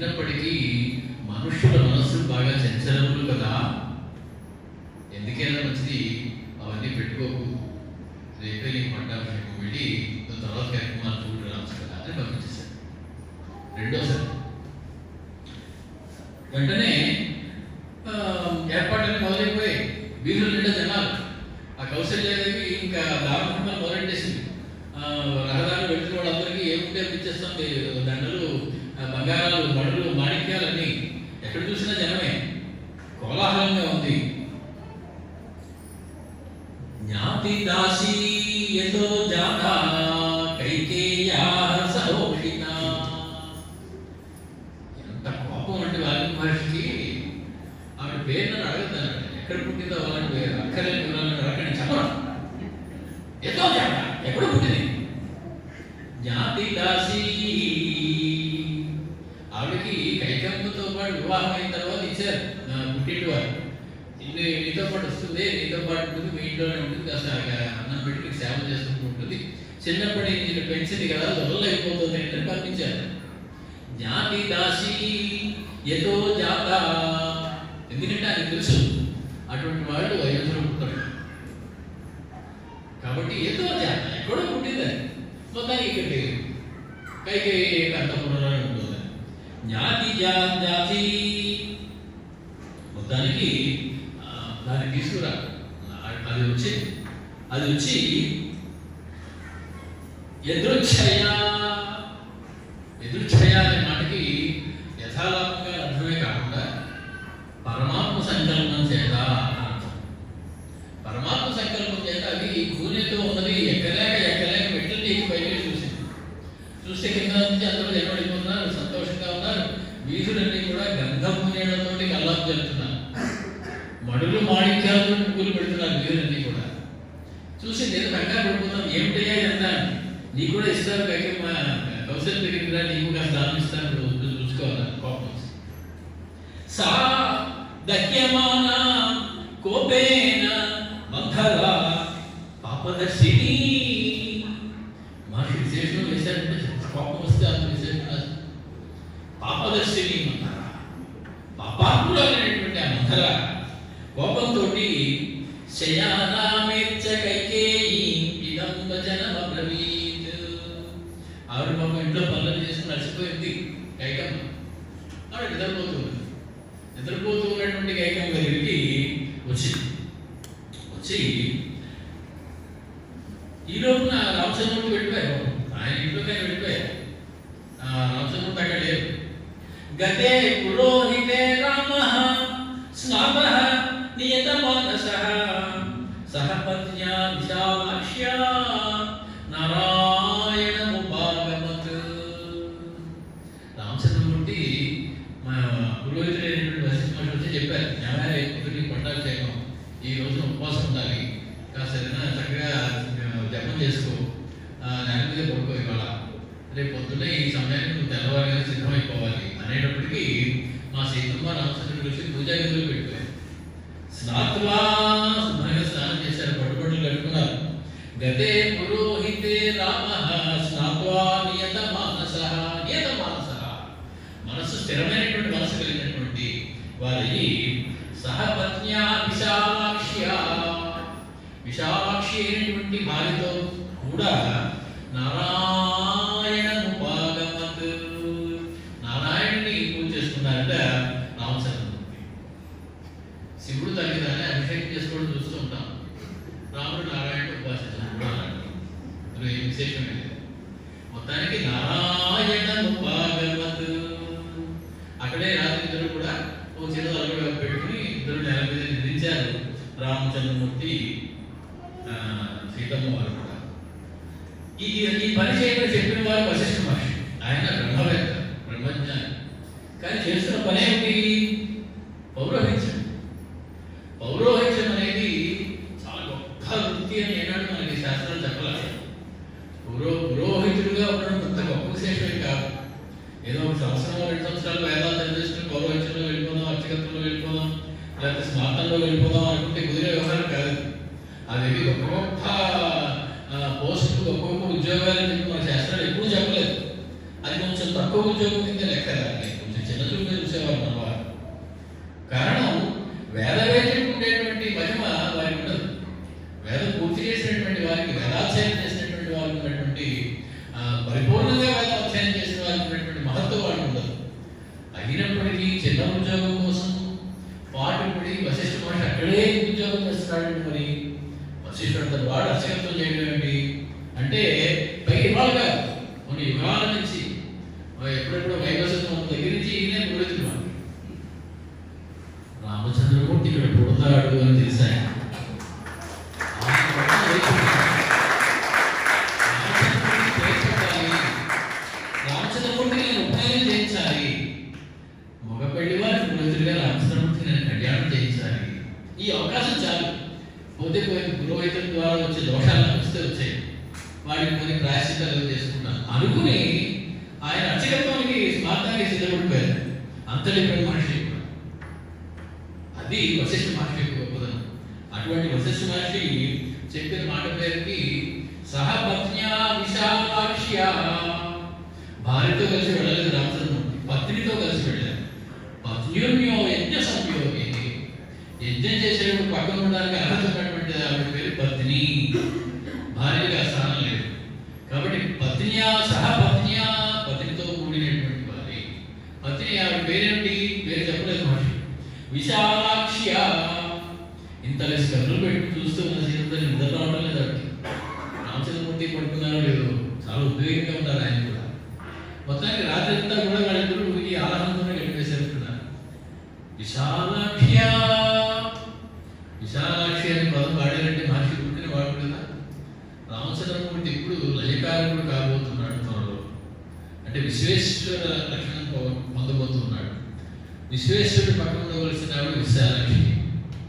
అయినప్పటికీ మనుషుల మనస్సు బాగా చంచలములు కదా. ఎందుకైనా మంచిది అవన్నీ పెట్టుకోకు. రేపే నీకు పట్టాభిషేకం వెళ్ళి తర్వాత కార్యక్రమాలు చూడు రావచ్చు కదా అని పంపించేశాడు రెండోసారి. వెంటనే ఆ, ఏర్పాట్లన్నీ మొదలైపోయాయి. వీధుల నిండా జనాలు. ఆ కౌశల్యాదేవి ఇంకా దారుణంగా మొదలెట్టేసింది. రహదారులు వెళ్తున్న వాళ్ళందరికీ ఏముంటే అనిపించేస్తుంది ಕಾಶಿ ಎಲ್ಲೋ నీతో పాటు వస్తుంది నీతో పాటు ఉంటుంది మీ ఇంట్లోనే ఉంటుంది కాస్త అన్నం పెట్టి నీకు సేవ చేసుకుంటూ ఉంటుంది చిన్నప్పటి నేను పెంచింది కదా దొరలు అయిపోతుంది అని పంపించారు జ్ఞాతి దాసి ఎదో జాత ఎందుకంటే ఆయన తెలుసు అటువంటి వాళ్ళు అయోధ్యలో పుట్టారు కాబట్టి ఏదో జాత ఎక్కడో పుట్టిందని మొత్తానికి ఇక్కడికి కైకి అంతపురంలో ఉంటుంది జ్ఞాతి జా జాతి మొత్తానికి ఆ, దాన్ని తీసుకురా ఆ, అది వచ్చి అది వచ్చి ఎదురుఛయ ఎదురుఛయ అనే మాటకి యథాలాపంగా అర్థమే కాకుండా పరమాత్మ సంకల్పం చేత అని అర్థం. పరమాత్మ సంకల్పం చేత అది కూనెతో ఉన్నది ఎక్కలేక ఎక్కలేక మెట్లు నీకు పైకి చూసింది చూస్తే కింద నుంచి అందరూ జనబడిపోతున్నారు సంతోషంగా ఉన్నారు వీధులన్నీ కూడా గంధపు నీళ్లతోటి కల్లాపు జరుగుతున్నారు బడులు మాణిక్యాలతో పువ్వులు పెడుతున్నారు వీధులన్నీ కూడా. చూసి నేను కంగారు పడిపోతాను. ఏమిటయ్యా ఎంత నీకు కూడా ఇస్తారు కైకి మా కౌశల్ దగ్గరికి రా నీకు కాస్త దానం ఇస్తాను చూసుకోవాలి కోపం సా దహ్యమాన కోపేన మంథర పాపదర్శిని మహర్షి విశేషం వేశారంటే కోపం వస్తే అంత విశేషం కాదు. పాపదర్శిని మంథర పాపాత్ముడు అనేటువంటి ఆ మంథర కోపంతో శయానామేచ్చ కైకేయి వచనం అబ్రవీత్ ఆవిడ పాపం ఇంట్లో పనులు చేసుకుని అలసిపోయింది కైకమ్మ ఆవిడ నిద్రపోతుంది. నిద్రపోతూ ఉన్నటువంటి కైకమ్మ దగ్గరికి వచ్చింది వచ్చి ఈ లోపున రామచంద్రుడు వెళ్ళిపోయారు ఆయన ఇంట్లోకి వెళ్ళిపోయారు. రామచంద్రుడు అక్కడ లేరు. గతే పురోహితే రామ స్నాప నియత మానస సహపత్యా పత్న్యా నారాయణ నారాయణముపాగమత్ రామచంద్రమూర్తి మా పురోహితుడైనటువంటి వశిష్ఠ మహర్షి వచ్చి చెప్పారు న్యాయాలయ ఎక్కువ పట్టాలు చేయడం ఈ రోజు ఉపవాసం ఉండాలి. కాస్త చక్కగా జపం చేసుకో. నెల మీద పడుకో ఇవాళ. రేపు పొద్దున్నే ఈ సమయానికి నువ్వు తెల్లవారుగానే సిద్ధమైపోవాలి. అనేటప్పటికీ మా సీతమ్మ రామచంద్రుడు కలిసి పూజా గదిలో పెట్టుకోవాలి స్నాత్వా గతే పురోహితే రామ స్నాత్వా నియత మానస నియత మానస మనసు స్థిరమైనటువంటి మనసు కలిగినటువంటి వారి సహపత్న్యా విశాలాక్ష్య విశాలాక్షి అయినటువంటి భార్యతో కూడా నారా దానికి నారాయణ భాగవత్. అక్కడే రాత్రి ఇద్దరు కూడా ఓ చిన్న అలవాటు పెట్టుకుని ఇద్దరు నేల మీద నిద్రించారు రామచంద్రమూర్తి సీతమ్మ వారు కూడా. ఈ ఈ పని చేయమని చెప్పిన వారు వశిష్ఠ మహర్షి. ఆయన బ్రహ్మవేత్త బ్రహ్మజ్ఞాని. కానీ చేస్తున్న పని ఏమిటి పౌరోహిత్యం పౌరోహిత్యం అనేది చాలా గొప్ప వృత్తి అని ఏనాడు మనకి శాస్త్రాలు చెప్పలేదు పురో పురోహితుడిగా ఉండడం అంత గొప్ప విశేషమే కాదు ఏదో ఒక సంవత్సరం రెండు సంవత్సరాలు వేదాలు చదివేసుకుని పౌరోహిత్యంలో వెళ్ళిపోదాం అర్చకత్వంలో వెళ్ళిపోదాం లేకపోతే స్మార్తంలో వెళ్ళిపోదాం అనుకుంటే కుదిరే వ్యవహారం కాదు. అది గొప్ప గొప్ప ఆ, పోస్టులు గొప్ప ఉద్యోగాలు అని చెప్పి మన శాస్త్రాలు ఎప్పుడూ చెప్పలేదు. అది కొంచెం తక్కువ ఉద్యోగం కింద లెక్క కొంచెం చిన్న చూపే చూపుగా అక్కడే ఉద్యోగం చేస్తున్నాడు మరి. వశిష్ఠుడు వాడు అర్చకత్వం చేయడం ఏంటి అంటే పై ఇవాళ కొన్ని యుగాల నుంచి. ఎప్పుడెప్పుడు వైవస్వం దగ్గర నుంచి ఈయనే పుడుతున్నాడు రామచంద్రమూర్తి ఇక్కడ పుడతాడు అని తెలిసాయి రామచంద్రమూర్తిని నేను ఉపయోగం చేయించాలి మగ పెళ్ళి వారి పురోహితుడిగా రామచంద్రమూర్తి నేను కళ్యాణం చేయించాలి ఈ అవకాశం చాలు. పోతే పోయి పురోహితుల ద్వారా వచ్చే దోషాలు నాకు వస్తే వచ్చాయి. వాటిని కొన్ని ప్రాయశ్చితాలు చేసుకున్నాను అనుకుని ఆయన అర్చకత్వానికి స్మార్థానికి సిద్ధపడిపోయారు. అంతటి పెద్ద మనిషి అది వశిష్ఠ మహర్షి గొప్పదనం. అటువంటి వశిష్ఠ మహర్షి చెప్పిన మాట పేరుకి సహపత్న్యా విశాలాక్ష్య భార్యతో కలిసి వెళ్ళలేదు రామచంద్రమూర్తి పత్నితో కలిసి వెళ్ళారు. పత్న్యోన్యో యజ్ఞం చేసేటప్పుడు పక్కన ఉండడానికి అర్హత ఉన్నటువంటి ఆవిడ పేరు పత్ని. భార్యగా స్థానం లేదు. కాబట్టి పత్నియా సహపత్నియా పత్నితో కూడినటువంటి వారి. పత్ని ఆవిడ పేరేమిటి? పేరు చెప్పలేదు మహర్షి. విశాలాక్ష్య. ఇంత స్కర్లు పెట్టి చూస్తూ ఉన్న సీత నిద్ర రావడం లేదు ఆవిడకి. రామచంద్రమూర్తి పడుకున్నారో లేదో? చాలా ఉద్వేగంగా ఉన్నారు ఆయన కూడా. మొత్తానికి రాత్రి అంతా కూడా వాళ్ళిద్దరూ ఈ వంశకరముడి ఇప్పుడు లయకారకుడు కాబోతున్నాడు త్వరలో. అంటే విశ్వేశ్వర లక్షణం పొందబోతున్నాడు. విశ్వేశ్వరుడు పక్కన ఉండవలసిన ఆవిడ విశాలక్ష్మి